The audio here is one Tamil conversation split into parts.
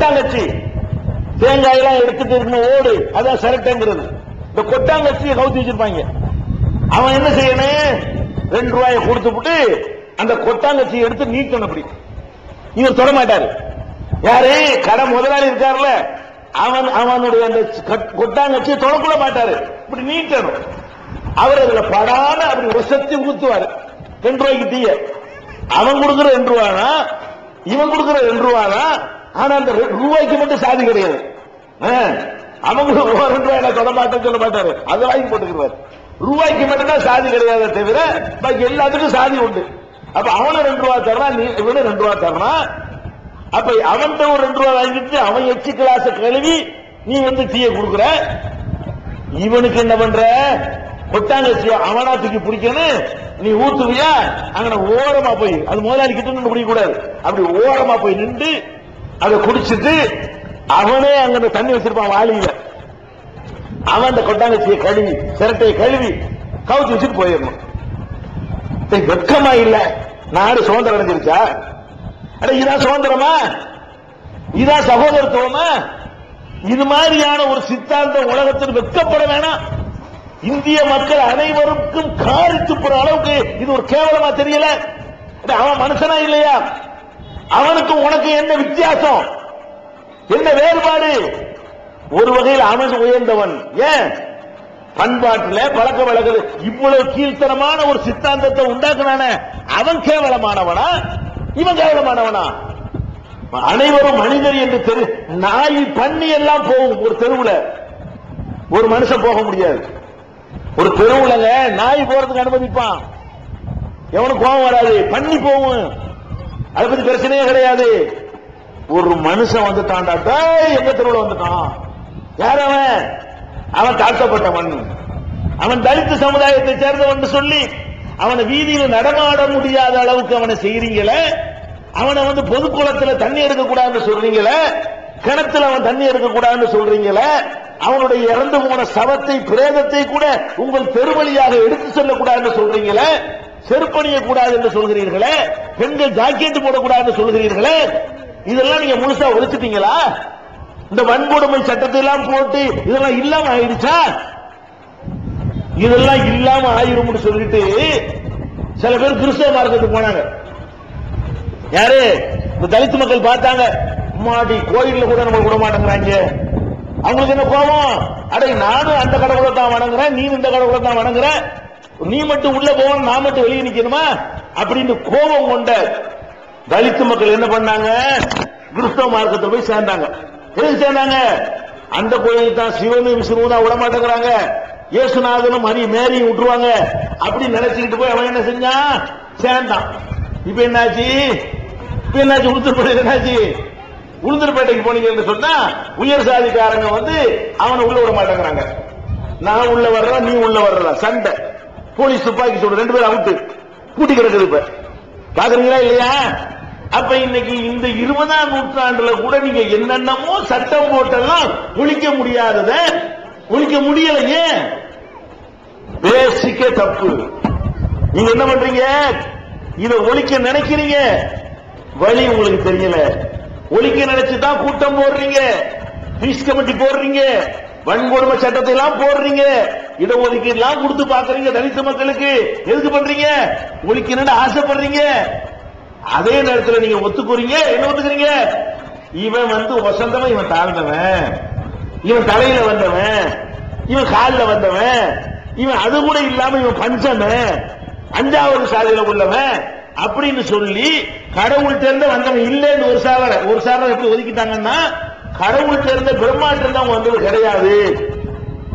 கொட்டாங்கச்சி. தேங்காய் எல்லாம் எடுத்துட்டு இருக்கணும் ஓடு அதான் சரட்டைங்கிறது. இந்த கொட்டாங்கச்சியை கவுத்தி வச்சிருப்பாங்க. அவன் என்ன செய்யணும் ரெண்டு ரூபாயை கொடுத்துப்புட்டு அந்த கொட்டாங்கச்சியை எடுத்து நீக்கணும் அப்படி. இவர் தொட மாட்டாரு. யாரு? கடை முதலாளி இருக்காருல்ல அவன் அவனுடைய அந்த கொட்டாங்கச்சியை தொடக்கூட மாட்டாரு. இப்படி நீட்டணும். அவர் அதுல படாம அப்படி உசத்தி ஊத்துவாரு. ரெண்டு ரூபாய்க்கு தீய. அவன் கொடுக்கிற ரெண்டு ரூபானா? இவன் கொடுக்கிற ரெண்டு ரூபானா? ஆனா அந்த ரூபாய்க்கு மட்டும் சாதி கிடையாது. ஆ, அவன் ரெண்டு ரூபாய் நான் தொட மாட்டேன்னு சொல்ல மாட்டாரு. அதை வாங்கி போட்டுக்கிறாரு ரூபாய்க்கு மட்டும்தான் சாதி கிடையாதே தவிர பாக்கி எல்லாத்துக்கும் சாதி உண்டு. அப்ப அவனும் ரெண்டு ரூபா தர்றான் நீ இவனும் ரெண்டு ரூபா தர்றான் அப்ப அவன்கிட்ட ஒரு ரெண்டு ரூபா வாங்கிட்டு அவன் எச்சு கிளாஸ் கழுவி நீ வந்து தீய கொடுக்குற? இவனுக்கு என்ன பண்ற? கொட்டாங்கச்சியோ அவனா தூக்கி பிடிக்கணும் நீ ஊத்துவியா? அங்க ஓரமா போய் அது முதலாளி கிட்ட நின்று பிடிக்க கூடாது அப்படி ஓரமா போய் நின்று அதை குடிச்சிட்டு அவனே அங்க தண்ணி வச்சிருப்பான் வாளியில. அவன் அந்த கொட்டாங்கச்சியை கழுவி சிரட்டையை கழுவி கவுச்சு வச்சுட்டு போயிடணும். டேய், வெட்கமா இல்ல. நாடு சுதந்திரம் அடைஞ்சிருச்சா? அட இதான் சுதந்திரமா? இதான் சகோதரத்துவமா? இது மாதிரியான ஒரு சித்தாந்தம் உலகத்தில் வெட்கப்பட வேணாம். இந்திய மக்கள் அனைவருக்கும் காரித்து போற அளவுக்கு இது ஒரு கேவலமா தெரியல. அவன் மனுஷனா இல்லையா? அவனுக்கும் உனக்கு என்ன வித்தியாசம்? என்ன வேறுபாடு? ஒரு வகையில் அவன் உயர்ந்தவன். ஏன்? பண்பாட்டில் பழக்க வழக்கு இவ்வளவு கீழ்த்தனமான ஒரு சித்தாந்தத்தை உண்டாக்குனானே அவன் கேவலமானவனா? இவன் கேவலமானவனா? அனைவரும் மனிதர் என்று தெரு நாய் பண்ணி எல்லாம் போகும் ஒரு தெருவுல. ஒரு மனுஷன் போக முடியாது. ஒரு தெருவுலங்க நாய் போறதுக்கு அனுமதிப்பான். எவனுக்கு கோபம் வராது. பண்ணி போகும் அதை பத்தி பிரச்சனையே கிடையாது. ஒரு மனுஷன் வந்து டேய் எங்க தெருவில் வந்துட்டான்? யார் அவன்? அவன் தாழ்த்தப்பட்டவன் அவன் தலித்து சமுதாயத்தை சேர்ந்தவன் சொல்லி அவனை வீதியில் நடமாட முடியாத அளவுக்கு அவனை செய்றீங்களே? அவனை வந்து பொது குளத்துல தண்ணி எடுக்க கூடாதுன்னு சொல்றீங்களே? கிணத்துல அவன் தண்ணி எடுக்க கூடாதுன்னு சொல்றீங்களே? அவனுடைய இறந்து போன சவத்தை பிரேதத்தை கூட உங்கள் பெருவழியாக எடுத்து செல்லக்கூடாதுன்னு சொல்றீங்களே? செருப்பணிய கூடாது என்று சொல்கிறீர்களே? பெண்கள் ஜாக்கெட் போடக்கூடாதுன்னு சொல்கிறீர்களே? இதெல்லாம் நீங்க முழுசா ஒழிச்சிட்டீங்களா இந்த வன்கொடுமை சட்டத்தை எல்லாம் போட்டு இதெல்லாம் இல்லாம ஆயிடுச்சா? இதெல்லாம் இல்லாம ஆயிரும்னு சொல்லிட்டு சில பேர் கிறிஸ்தவ மார்க்கத்துக்கு போனாங்க. யாரு? இந்த தலித்து மக்கள் பார்த்தாங்க. மாடி கோயில்ல கூட நம்ம விட மாட்டேங்கிறாங்க. அவங்களுக்கு என்ன கோபம்? அடே நானும் அந்த கடவுளை தான் வணங்குறேன் நீ இந்த கடவுளை தான் வணங்குறேன் நீ மட்டும் உள்ள போகணும் நான் மட்டும் வெளியே நிக்கணுமா? அப்படின்னு கோபம் கொண்ட தலித்து மக்கள் என்ன பண்ணாங்க? கிறிஸ்தவ மார்க்கத்தில் போய் சேர்ந்தாங்க. எதுக்கு சேர்ந்தாங்க? அந்த கோயிலுக்கு தான் சிவனும் விஷ்ணுவும் தான் விட மாட்டேங்கிறாங்க இயேசுநாதனும் மரி மேரியும் விட்டுருவாங்க. அப்படி நினைச்சுக்கிட்டு போய் அவன் என்ன செஞ்சான்? சேர்ந்தான். இப்ப என்னாச்சு? இப்ப என்னாச்சு? உளுத்தூர்பேட்டை என்னாச்சு? உளுந்தூர்பேட்டைக்கு போனீங்கன்னு சொன்னா உயர் சாதிக்காரங்க வந்து அவனை உள்ள விட மாட்டேங்கிறாங்க நான் உள்ள வர்றேன் நீ உள்ள வர்ற சண்டை. போலீஸ் துப்பாக்கி சூடு ரெண்டு பேரும் அவுட்டு கூட்டி கிடக்குது இப்ப பாக்குறீங்களா இல்லையா? அப்ப இன்னைக்கு இந்த இருபதாம் நூற்றாண்டுல கூட நீங்க என்னென்னமோ சட்டம் போட்டெல்லாம் ஒழிக்க முடியாதத ஒழிக்க முடியலையே பேசிக்கே தப்பு. நீங்க என்ன பண்றீங்க? இத ஒழிக்க நினைக்கிறீங்க? வழி உங்களுக்கு தெரியல. ஒழிக்க நினைச்சுதான் கூட்டம் போடுறீங்க. பீஸ் கமிட்டி போடுறீங்க. வன்கொடுமை சட்டத்தை எல்லாம் போடுறீங்க. இடஒதுக்கீடு எல்லாம் கொடுத்து பாக்குறீங்க தலித்து மக்களுக்கு? எதுக்கு பண்றீங்க? ஒழிக்கணும்னு ஆசைப்படுறீங்க? அதே நேரத்தில் நீங்க ஒத்துக்குறீங்க? என்ன ஒத்துக்குறீங்க? இவன் வந்து வசந்தவன் இவன் தாழ்ந்தவன். இவன் தலையில வந்தவன். இவன் காலில் வந்தவன். இவன் அது கூட இல்லாம இவன் பஞ்சவன். அஞ்சாவது சாதியில உள்ளவன். அப்படின்னு சொல்லி கடவுள் தேர்ந்த வந்தவன் இல்லைன்னு ஒரு சாவர ஒரு சாவர எப்படி ஒதுக்கிட்டாங்கன்னா கடவுள் தேர்ந்த பிரம்மாட்ட இருந்து வந்தது கிடையாது.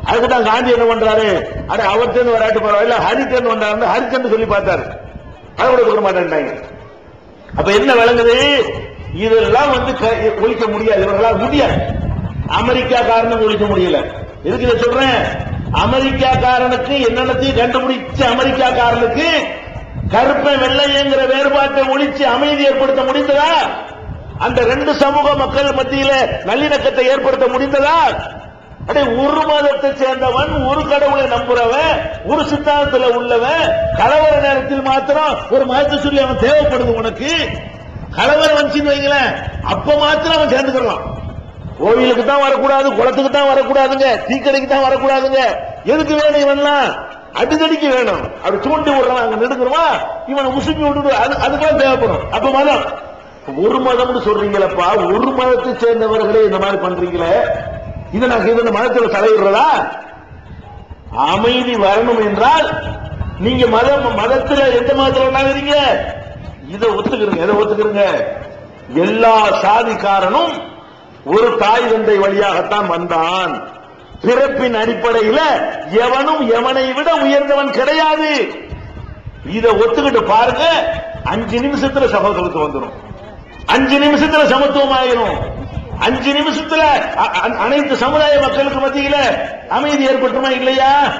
அதுக்கு தான் காந்தி என்ன பண்றாரு? அட அவர் தேர்ந்து வராட்டு பரவாயில்ல ஹரி தேர்ந்து வந்தாரு ஹரிச்சந்து சொல்லி பார்த்தாரு. அதை கூட கொடுக்க மாட்டேன்ட்டாங்க. அப்ப என்ன விளங்குது? இதெல்லாம் வந்து க- ஒழிக்க முடியாது. இவர்களால் முடியாது. அமெரிக்கா காரணம் ஒழிக்க முடியல. எதுக்கு இதை சொல்றேன்? அமெரிக்கா காரனுக்கு என்னென்னத்தையும் கண்டுபிடிச்ச அமெரிக்கா காரனுக்கு கருப்பை வெள்ளையங்கிற வேறுபாட்டை ஒழிச்சு அமைதி ஏற்படுத்த முடிந்ததா? அந்த ரெண்டு சமூக மக்கள் மத்தியில நல்லிணக்கத்தை ஏற்படுத்த முடிந்ததா? அடே ஒரு மதத்தை சேர்ந்தவன் ஒரு கடவுளை நம்புறவன் ஒரு சித்தாந்தத்துல உள்ளவன் கலவர நேரத்தில் மாத்திரம் ஒரு மதத்தை சொல்லி அவன் தேவைப்படுது உனக்கு. கலவரம் வந்துச்சுன்னு வைங்களேன் அப்ப மாத்திரம் அவன் சேர்ந்துக்கலாம் கோவிலுக்கு தான் வரக்கூடாது குளத்துக்கு தான் வரக்கூடாதுங்க தீக்கடைக்கு தான் வரக்கூடாதுங்க. எதுக்கு வேணும் இவன்லாம்? அடிதடிக்கு வேணும். அப்படி தூண்டி விடுறான் அங்க நெடுக்கிறோமா இவனை முசுக்கி விட்டுட்டு அது அதுக்கெல்லாம் தேவைப்படும். அப்ப மதம். ஒரு மதம்னு சொல்றீங்களப்பா ஒரு மதத்தை சேர்ந்தவர்களே இந்த மாதிரி பண்றீங்களே. இதை நான் இந்த மதத்துல தலையிடுறதா? அமைதி வரணும் என்றால் நீங்க மதம் மதத்துல எந்த மதத்துல வேணாங்கிறீங்க இதை ஒத்துக்கிறீங்க எதை ஒத்துக்கிறீங்க எல்லா சாதிக்காரனும் ஒரு தாய் தந்தை வழியாகத்தான் வந்தான். பிறப்பின் அடிப்படையில எவனும் எவனை விட உயர்ந்தவன் கிடையாது. இதை ஒத்துக்கிட்டு பாருங்க அஞ்சு நிமிஷத்துல சமத்துவத்துக்கு வந்துடும் அஞ்சு நிமிஷத்துல சமத்துவம் ஆயிரும். அஞ்சு நிமிஷத்துல அ- அனைத்து சமுதாய மக்களுக்கு மத்தியில அமைதி ஏற்பட்டுமா இல்லையா?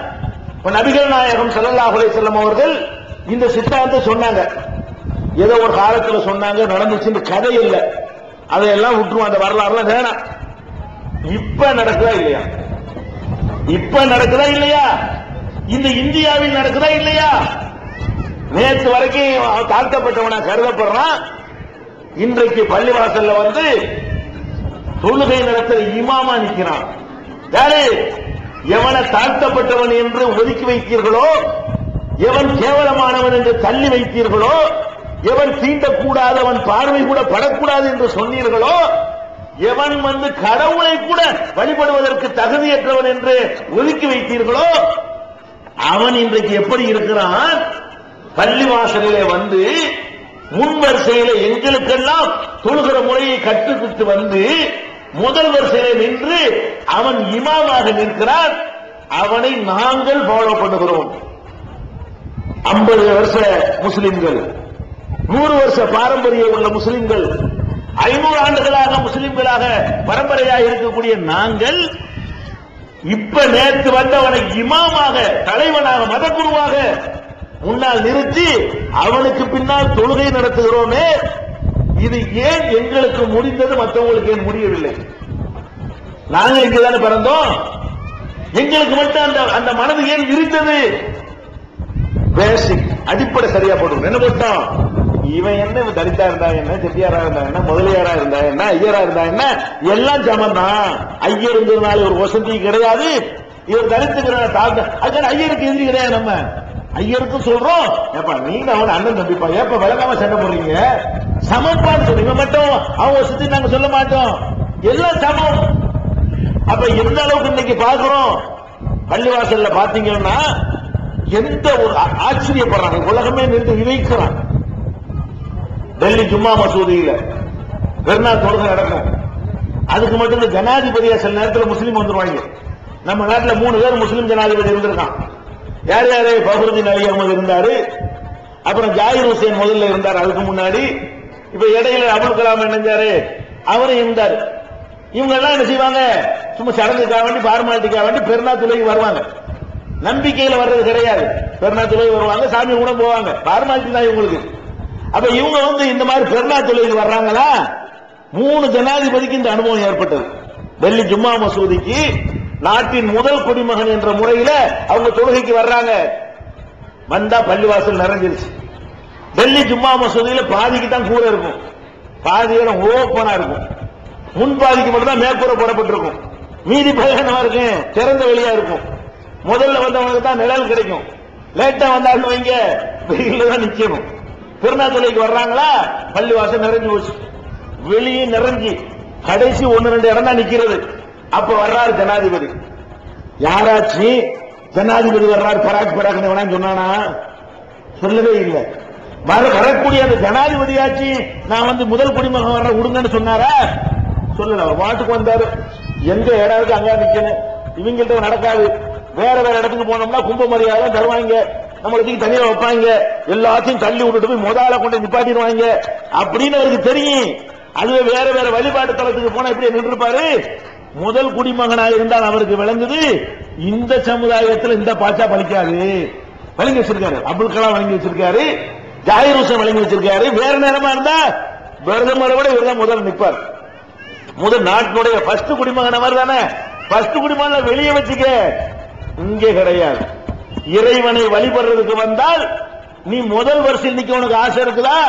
இப்ப நபிகள் நாயகம் சல்லாஹுலே செல்லம் அவர்கள் இந்த சித்தாந்த சொன்னாங்க. ஏதோ ஒரு காலத்துல சொன்னாங்க நடந்துச்சுன்னு கதை இல்ல. அதையெல்லாம் விட்டுருவோம் அந்த வரலாறுலாம் வேணாம். இப்ப நடக்குதா இல்லையா? இப்ப நடக்குதா இல்லையா? இந்த இந்தியாவில் நடக்குதா இல்லையா? நேற்று வரைக்கும் தாழ்த்தப்பட்டவனா கருதப்படுறான். இன்றைக்கு பள்ளிவாசல்ல வந்து தொழுகை நடத்துற இமாமா நிற்கிறான் யாரு? எவனை தாழ்த்தப்பட்டவன் என்று ஒதுக்கி வைத்தீர்களோ எவன் கேவலமானவன் என்று தள்ளி வைத்தீர்களோ எவன் தீண்டக்கூடாதவன் பார்வை கூட படக்கூடாது என்று சொன்னீர்களோ எவன் வந்து கடவுளை கூட வழிபடுவதற்கு தகுதியற்றவன் என்று ஒதுக்கி வைத்தீர்களோ அவன் இன்றைக்கு எப்படி இருக்கிறான்? பள்ளிவாசலிலே வந்து முன் வரிசையில எங்களுக்கெல்லாம் தொழுகிற முறையை கற்றுக்கிட்டு வந்து முதல் வரிசையிலே நின்று அவன் இமாமாக நிற்கிறான் அவனை நாங்கள் ஃபாலோ பண்ணுகிறோம். ஐம்பது வருஷ முஸ்லிம்கள் நூறு வருஷ பாரம்பரியம் உள்ள முஸ்லிம்கள் ஐநூறு ஆண்டுகளாக முஸ்லிம்களாக பரம்பரையாக இருக்கக்கூடிய நாங்கள் இப்ப நேற்று வந்தவனை இமாமாக தலைவனாக மதகுருவாக முன்னால் நிறுத்தி அவனுக்கு பின்னால் தொழுகை நடத்துகிறோமே. இது ஏன் எங்களுக்கு முடிந்தது மற்றவங்களுக்கு ஏன் முடியவில்லை? நாங்க இங்கதான பிறந்தோம்? எங்களுக்கு மட்டும் அந்த அந்த மனது ஏன் இருந்தது? பேசிக் அடிப்படை சரியா போட்டு என்ன போட்டோம்? இவன் என்ன இவன் தலித்தா இருந்தா என்ன செட்டியாரா இருந்தா என்ன முதலியாரா இருந்தா என்ன ஐயரா இருந்தா என்ன? எல்லாம் சமம் தான் ஐயருங்கிறதுனால ஒரு வசதி கிடையாது. இவர் தலித்துங்கிற தாழ்ந்த அதுக்கான ஐயருக்கு எதிரி கிடையாது நம்ம. ஐயருக்கும் சொல்றோம். ஏப்பா நீங்க அவன் அண்ணன் தம்பிப்பா. ஏப்பா விளங்காம சண்டை போடுறீங்க? சமப்பான்னு சொல்லுங்க மட்டும் அவங்க சுத்தி நாங்க சொல்ல மாட்டோம். எல்லாம் சமம். அப்ப எந்த அளவுக்கு இன்னைக்கு பாக்குறோம்? பள்ளிவாசல்ல பாத்தீங்கன்னா எந்த ஒரு ஆச்சரியப்படுறாங்க. உலகமே நின்று விதைக்கிறாங்க. டெல்லி ஜும்மா மசூதியில பெருநாள் தொழுகை நடக்கும். அதுக்கு மட்டும் இந்த ஜனாதிபதியா சில நேரத்தில் முஸ்லீம் வந்துருவாங்க. நம்ம நாட்டில் மூணு பேர் முஸ்லீம் ஜனாதிபதி இருந்திருக்கான். யார் யாரு? பஹருதீன் அலி அகமது இருந்தாரு. அப்புறம் ஜாகிர் ஹுசேன் முதல்ல இருந்தார். அதுக்கு முன்னாடி இப்ப இடையில அபுல் கலாம் இணைஞ்சாரு அவரும் இருந்தார். இவங்க எல்லாம் என்ன செய்வாங்க? சும்மா சடங்குக்காக வேண்டி பார்மாலிட்டிக்காக வேண்டி பெருநா துளைக்கு வருவாங்க. நம்பிக்கையில வர்றது கிடையாது. பெருநா துளை வருவாங்க சாமி கூட போவாங்க. பார்மாலிட்டி தான் இவங்களுக்கு. அப்ப இவங்க வந்து இந்த மாதிரி பெருநா தொழிலுக்கு வர்றாங்களா? மூணு ஜனாதிபதிக்கு இந்த அனுபவம் ஏற்பட்டது. டெல்லி ஜும்மா மசூதிக்கு நாட்டின் முதல் குடிமகன் என்ற முறையில அவங்க தொழுகைக்கு வர்றாங்க. வந்தா பள்ளிவாசல் நிறைஞ்சிருச்சு. டெல்லி ஜும்மா மசூதியில பாதிக்கு தான் கூரை இருக்கும். பாதி இடம் ஓப்பனா இருக்கும். முன் பாதிக்கு மட்டும் தான் மேற்கூரை போடப்பட்டிருக்கும். மீதி பகனமா இருக்கும் திறந்த வெளியா இருக்கும். முதல்ல வந்தவங்களுக்கு தான் நிழல் கிடைக்கும். லேட்டா வந்தாலும் வைங்க. வெயில தான் நிக்கணும். திருநாத்துறைக்கு வர்றாங்களா? பள்ளிவாசல் நிறைஞ்சு போச்சு. வெளியே நிறைஞ்சு கடைசி ஒன்னு ரெண்டு இடம் தான் நிக்கிறது. அப்ப வர்றாரு ஜனாதிபதி. யாராச்சு ஜனாதிபதி வர்றாரு பராக் பராக்னு வேணாம் சொன்னானா? சொல்லவே இல்லை. வரக்கூடிய அந்த ஜனாதிபதியாச்சு நான் வந்து முதல் குடிமகன் வர விடுங்கன்னு சொன்னாரா? சொல்லல அவர் வாட்டுக்கு வந்தாரு. எங்க இடம் இருக்கு அங்க நிக்கணும். இவங்கள்ட்ட நடக்காது. வேற வேற இடத்துக்கு போனோம்னா கும்ப மரியாதை தருவாங்க நம்மளுக்கு தனியா வைப்பாங்க. எல்லாத்தையும் தள்ளி விட்டுட்டு போய் முதல்ல கொண்டு நிப்பாட்டிடுவாங்க. அப்படின்னு அவருக்கு தெரியும். அதுவே வேற வேற வழிபாட்டு தளத்துக்கு போனா எப்படி நின்றுப்பாரு? முதல் குடிமகனாக இருந்தால் அவருக்கு விளங்குது. இந்த சமுதாயத்தில் இந்த பாச்சா பலிக்காது வழங்கி வச்சிருக்காரு. அப்துல் கலாம் வழங்கி வச்சிருக்காரு. ஜாகிர் ஹுசேன் வழங்கி வச்சிருக்காரு. வேற நேரமா இருந்தா பிரதமரை விட இவர் தான் நிற்பார் முதல் நாட்டினுடைய ஃபர்ஸ்ட் குடிமகன மாதிரி தானே. ஃபர்ஸ்ட் குடிமகன் வெளியே வச்சுக்க. இங்கே கிடையாது. இறைவனை வழிபடுறதுக்கு வந்தால் நீ முதல் வரிசையில் நிக்க உனக்கு ஆசை இருக்குதா?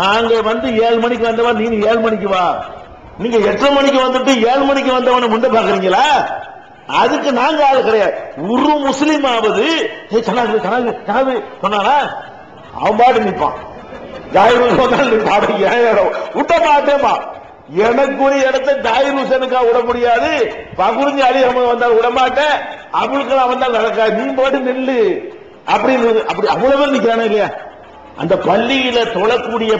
நாங்க வந்து ஏழு மணிக்கு வந்தவன் நீ ஏழு மணிக்கு வா. நீங்க எட்டரை மணிக்கு வந்துட்டு ஏழு மணிக்கு வந்தவன முண்ட பாக்குறீங்களா அதுக்கு நாங்க ஆள் கிடையாது. ஒரு முஸ்லீம் ஆவது ஏய், சனாது சொன்னாரா? அவன் பாட்டு நிப்பான் ஜாயிர் சொன்னால் நீ பாடு ஏன் இடம்? விட்ட மாட்டேமா எனக்குரிய இடத்தை ஜாயிர் ஹுசனுக்கா விட முடியாது. பகுருஞ்சி அலி அஹமது வந்தால் விட மாட்டேன். அபுல்கலாம் வந்தால் நடக்காது நீ பாட்டு நில்லு. அப்படின்னு அப்படி அவ்வளவு நிற்கிறானே இல்லையா? அந்த பள்ளியில தொழக்கூடிய